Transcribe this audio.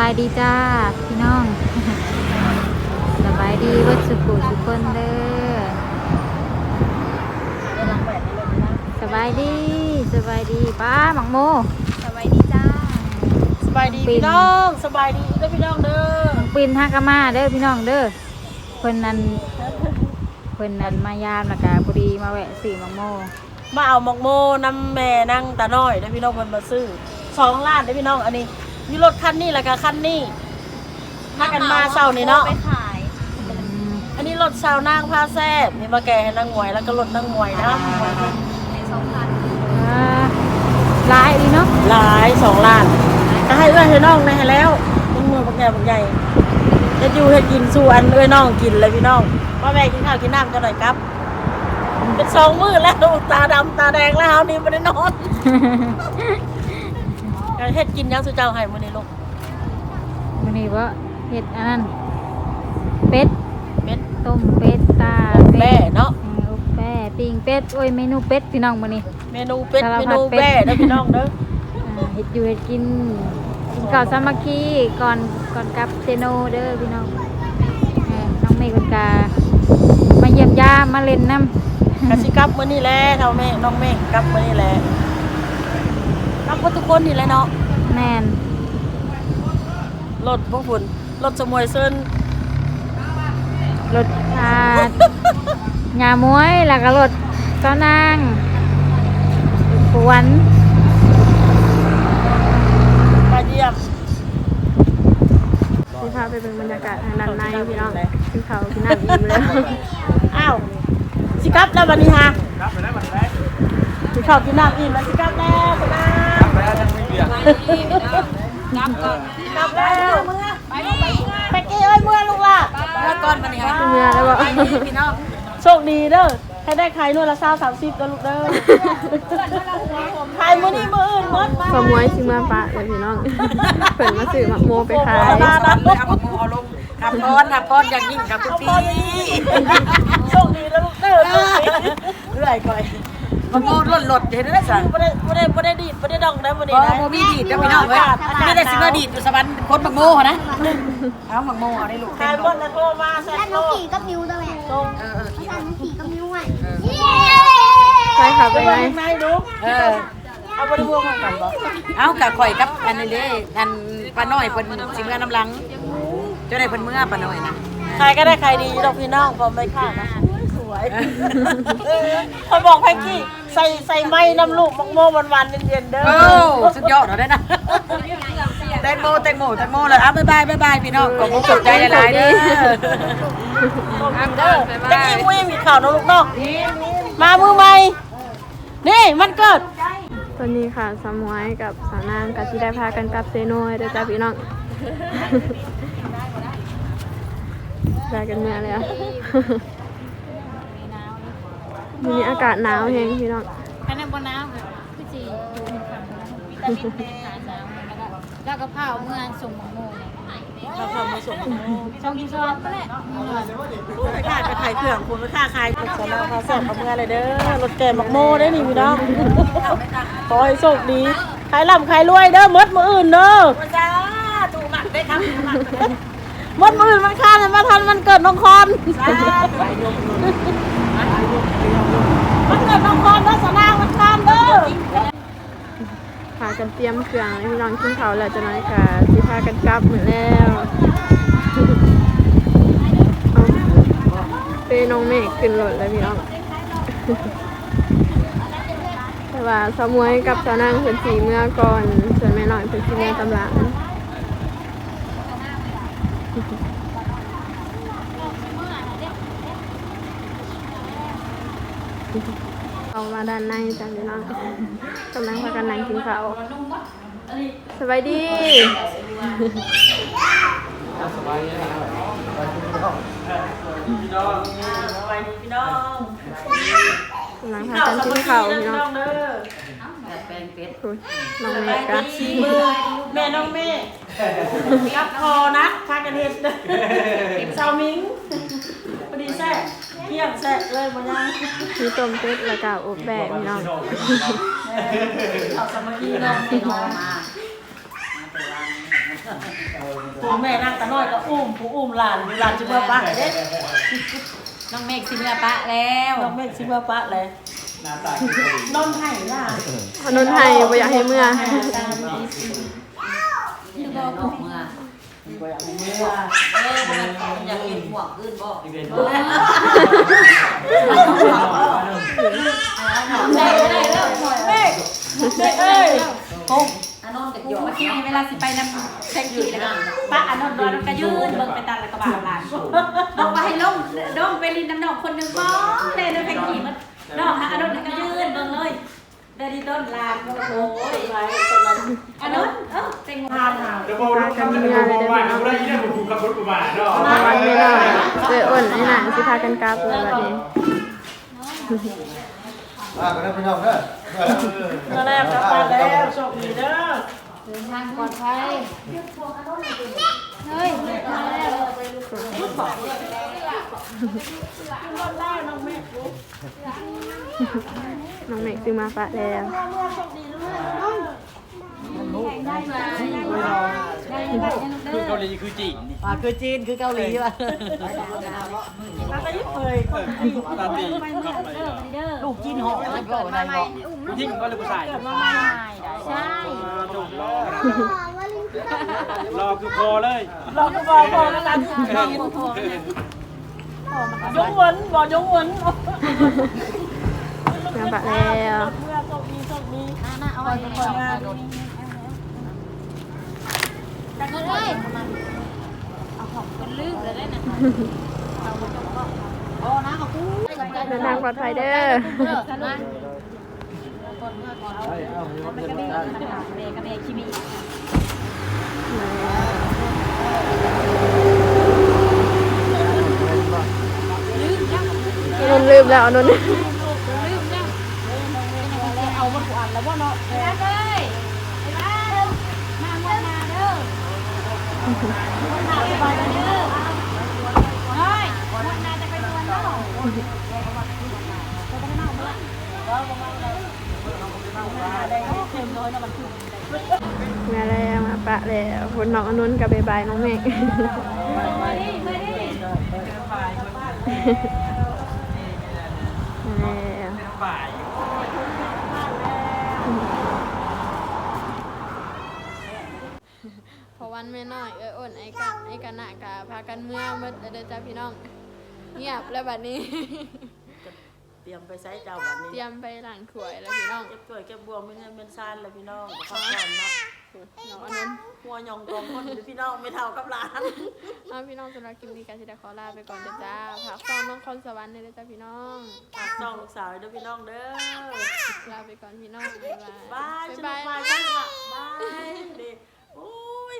บายดีจ้าพี่น้องสบายดีเวัดสุขุสุคนเด้อสบายดีสบายดีป้าหมักโมสบายดีจ้าสบายดีพี่น้องสบายดีเด้อพี่น้องเด้อน้องปินฮักกะมาเด้อพี่น้องเด้อเพิ่นนั้นเพิ่นนั้นมายามแล้วก็พอดีมาแวะซื้อหมักโมมาเอาหมกโมน้ำแม่นั่งตาน้อยเด้อพี่น้องเพิ่นมาซื้อสองล้านเด้อพี่น้องอันนี้ มีรถคันนี้แล้วก็คันนี้มากันมาเช้านี่เนาะไปขายอืมอันนี้รถชาวนางพาแซ่บนี่มาแก่ให้นางหมวยแล้วก็รถนางหมวยนะในสองพันอ่าหลายดีเนาะหลายสองล้านก็ให้เอื้อให้น้องได้ให้แล้วมึงมือบักใหญ่บักใหญ่จะอยู่ให้กินสู่อันเอ้ยน้องกินเลยพี่น้องว่าแม่กินข้าวกินน้ำกันหน่อยครับ เป็นสองมือแล้วตาดำตาแดงแล้วนี่ไม่ได้นอนการ เฮ็ดกินยังสุเจ้าให้มื้อนี้ลูกมื้อนี้ว่าเฮ็ดอันนั้นเป็ดเป็ดต้มเป็ดตาแม่เนาะเอออบแป้ปิ้งเป็ดโอ้ยเมนูเป็ดพี่น้องมื้อนี้ เมนูเป็ดสารเมพัดนูเป็ด แบ่เด้อพี่น้องเด้ออ่าเฮ็ดอยู่เฮ็ดกินกินข้าวสามัคคีก่อนก่อนกลับเซโนเด้อพี่น้องเออน้องเมย์คนกามาเยี่ยมยามมาเล่นน้ำกะสิกลับมื้อนี้แหละเท่าแม่น้องแม่กลับมื้อนี้แหละ กลับกับทุกคนนี่แหละเนาะแม่นรถพวกฝุ่นรถสมวยเซินรถอ่าหญ้ามวยแล้วก็รถเจ้านางปวนมาเยี่ยมที่พาไปเป็นบรรยากาศทางด้านในพี่น้องคือเขาที่นั่งอิ่มแล้วอ้าวสิกลับแล้ววันนี้ฮะกลับไปแล้ววันนี้สิข้าวกินน้ำอิ่มแล้วสิกลับแล้วไปนะกลับแล้วยังไม่เบีย ร์กลับก่อนกลับแล้วไปไปเก้เอ้ยเมื่อลูกล่ะเมื่อก่อนวันนี้ฮะเมื่อแล้วบอกพี่น้องโชคดีเด้อให้ได้ขายนวดละเศร้าสามสิบก็ลูกเด้อขายมื้อนี้มื้ออื่นมดมาขโมยชิมาปะเลยพี่น้องเปิดมาสื่อหมักโมไปขายมาล้วเอาลงขับป้อนขับป้อนอย่างยิ่งกับทุกปีโชคดีแล้วลูกเด้อเรื่อยก่อย มันโง่หล่นหลดเห็นได้สั่งบ่ได้บ่ได้บ่ได้ดีดบ่ได้ดองได้มื้อเพนี้ราะนะโมมีดีดนะพี่น้องเว้ยไม่ได้สิมาดีดอยู่สวรรค์คนบักโง่นะเอาบักโง่เอาได้ลูกขายหมดแล้วโทรมาแซ่แล้วโทน้รองขี่กับนิ้วด้วยตรงเออเออภาษาน้องขี่กับนิ้วอะใช่ค่ะไปเป็นเบิ่ไงงข้างในดูเออเอาบ่ได้พวกมากันบ่เอากะข่อยกับอันนี้เลยอันป้าน้อยเพิ่นสิเมื่อน้ำลังเจ้าได้เพิ่นเมื่อป้าน้อยนะขายก็ได้ขายดีดอกพี่น้องพอไม่ค่านะสวยเขาบอกแพ็กกี้ ใส่ใส่ไม้น้ำลูกมักโม่วันๆเย็นๆเด้อ โอ้สุดยอดเอาได้นะแตงโมแตงโมแตงโมเลยอะบ๊ายบายบ๊ายบายพี่น้องขอบคุณขอบใจหลายๆเด้อเด้อตะกี้มุ้ยมีข่าวนะลูกเนาะมามือใหม่ นี่มันเกิด ตอนนี้ค่ะสามวยกับสาวนางกับที่ได้พากันกลับเซโนเด้อจ้าพี่น้อง ได้กันเมื่อแล้ว วันนี้อากาศหนาวแฮงพี่น้องแค่นั้นบ่น้ำคือจีอยู่ในฝั่งหาน้ำแล้วก็แล้วก็เผาเมื่อส่งหมักโมเราทำมาส่งช่องที่ชอบก็แหละไปค่าไปขายเครื่องคุณไปค่าขายสำหรับพาแซ่บเอาเมื่อเลยเด้อรถแก่มักโม่ได้นี่พี่น้องขอให้โชคดีขายลำขายรวยเด้อหมดมืออื่นเด้อจ้าถูกหมักได้ครับถูกหมักหมดมืออื่นมันค่าเลยมาทันมันเกิดน้องคอนมันเกิดน้องคอนเด้อสนางมันคานเด้อ พา กันเตรียมเครื่องพี่น้องขึ้นเขาแล้วจะน้อยค่ะที่พากันกลับเหมือนแล้วเอาเปน้องเมฆขึ้นรถแล้วพี่น้องแต่ว่าสมวยกับสาวนางเพิ่นสีเมื่อก่อนส่วนแม่น้อยเพิ่นสีเมื่อตำหลัง เอามาด้านในจ้ะพี่น้องกำลังพากันนั่งกินข้าวสบายดีพี่น้องสบายดีพี่น้องกำลังพากันกินข้าวพี่น้องเด้อแปล งเป็ดโอ้ยน้องเมฆกะชีมือแม่น้องแม่กับคอนะพากันเฮ็ดเด้อชาวมิงพอดีแซ่บเที่ยงแซ่บเลยบ่ยังมีต้มเป็ดแล้วก็อบแบะพี่น้องเอาสามัคคีเนาะน้องมาผู้แม่นั่งตะน้อยก็อุ้มผู้อุ้มหลานหลานจะเมื่อปะเด้น้องเมฆสิเมื่อปะแล้ว น้องเมฆสิเมื่อปะเล ยนอนไห้ล่ะอนุนไทยบ่อยากให้เมื่อ คือบ่ออกเมื่อบ่อยากให้เมื่อเออมันอยากกินหมวกอื่นบ่ได้ได้แล้วเมฆเมฆเอ้ยพงอานนท์กับโยเมื่อกี้เวลาสิไปนำแท็กซี่แล้วป้าอานนท์นอนก็ยืนเบิ่งไปตามกระบะหลานบอกว่าให้ลงลงไปลินน้ำดอกคนหนึงบ่เลยในแท็กซี่มัน น้องฮะอานนท์ก็ยืนเบิ่งเลยเดดีต้นลานโอ้โหไปตอนนั้นอานนท์เอ้าเต็งทานหาเดี๋ยวบอกลูกค้าจะบอกว่าเราได้ยินผมถูกขับรถกูมาเนาะวันไม่น้อยเอ้ยอ้นไอ้หนังสิพากันกลับเลยบัดนี้อ่าไปนะพี่น้องเด้อมาแล้วกลับบ้านแล้วโชคดีเด้อเดินทางปลอดภัยเฮ้ยมาแล้ว น้องเมฆซื้อมาฝากแล้วคือเกาหลีคือจีนอ่าคือจีนคือเกาหลีว่ะมาก็ยิ่งเคยคนดีตาตีลูกจีนหอมแล้วก็ได้บ่ยิ่งก็เลยผู้ชายใช่จบรอรอคือพอเลยเราก็บอกบอกแล้วกัน ยงเหวินบอกยงเหวินมาฝากแล้วเมื่อโชคดีโชคดีเอาไว้ก่อนจังเลยเอาของคนลืมเลยได้นะเดินทางปลอดภัยเด้อเลิกกันนะเป็นกระเบกกระเบกกระเบกคิมิอนุนลืมแล้วอนุนเอามาผูกอันแล้วว่าเนาะไปเลยไปบ้านมาวันนาเด้อวันนาไปบ้านเด้อเฮ้ยวันนาจะไปสวนเนาะมาแล้วมาปะแล้วคนน้องอนุนกับบ๊ายบายน้องเมฆมาดิมาดิมา แล้วฝ่ายพอวันไม่น้อยเอออ้นไอ้กะไอ้กะหนากะพากันเมื่อเมื่อเด้อจ้าพี่น้อง เงียบแล้วบัดนี้ เตรียมไปใช้เจ้าบัดนี้เตรียมไปหลังถวยแล้วพี่น้อง เก็บกล้วยเก็บบัวไม่เงินเป็นซานเลยพี่น้องขอบคุณเนาะ น้องอนุนหัวหยองตรงคนพี่น้องไม่เท่ากับหลาน เอาพี่น้องสำหรับคลิปนี้กันสิเดขอลาไปก่อนเด้อจ้าฝากฟังน้องคอนสวรรค์เด้อจ้าพี่น้องฝากน้องลูกสาวด้วยพี่น้องเด้อลาไปก่อนพี่น้องบ๊ายบายบายสนุบ๊ากยบาบายยจังละบายเด็โอ้ย